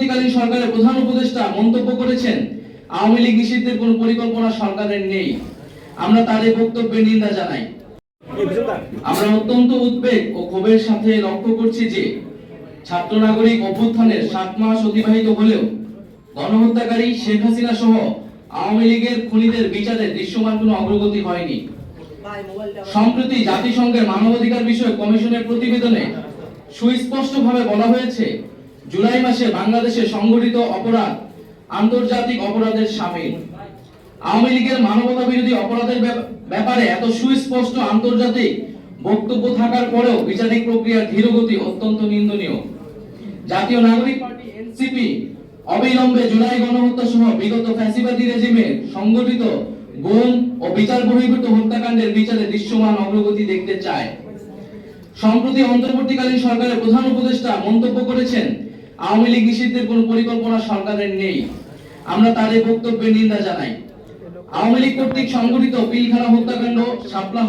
অন্তর্বর্তীকালীন সরকারের প্রধান উপদেষ্টা মন্তব্য করেছেন, আওয়ামী লীগ নিষিদ্ধের কোনো পরিকল্পনা সরকারের নেই। আমরা তাদের বক্তব্যের নিন্দা জানাই। আমরা অত্যন্ত উদ্বেগ ও ক্ষোভের সাথে লক্ষ্য করছি যে ছাত্র নাগরিক অভ্যুত্থানের সাত মাস অতিবাহিত হলেও গণহত্যাকারী শেখ হাসিনা সহ আওয়ামী লীগের খুনিদের বিচারে দৃশ্যমান কোনো অগ্রগতি হয়নি। সম্প্রতি জাতিসংঘের মানবাধিকার বিষয়ক কমিশনের প্রতিবেদনে সুস্পষ্টভাবে বলা হয়েছে জুলাই মাসে বাংলাদেশে সংঘটিত অপরাধ, আন্তর্জাতিক অপরাধের সামিল। আওয়ামী লীগের মানবতা বিরোধী অপরাধের ব্যাপারে এত সুস্পষ্ট আন্তর্জাতিক বক্তব্য থাকার পরেও বিচারিক প্রক্রিয়ার ধীরগতি অত্যন্ত নিন্দনীয়। জাতীয় নাগরিক পার্টি এনসিপি অবিলম্বে জুলাই গণহত্যা সহ বিগত ফ্যাসিবাদী রেজিমে সংগঠিত গুম ও বিচার বহির্ভূত হত্যাকাণ্ডের বিচারে দৃশ্যমান অগ্রগতি দেখতে চায়। সম্প্রতি অন্তর্বর্তীকালীন সরকারের প্রধান উপদেষ্টা মন্তব্য করেছেন আওয়ামী লীগ নিষিদ্ধের কোন পরিকল্পনা সরকারের নেই। আমরা তাদের বক্তব্যের নিন্দা জানাই। আওয়ামী লীগ কর্তৃক সংগঠিত পিলখানা হত্যাকাণ্ড হত্যা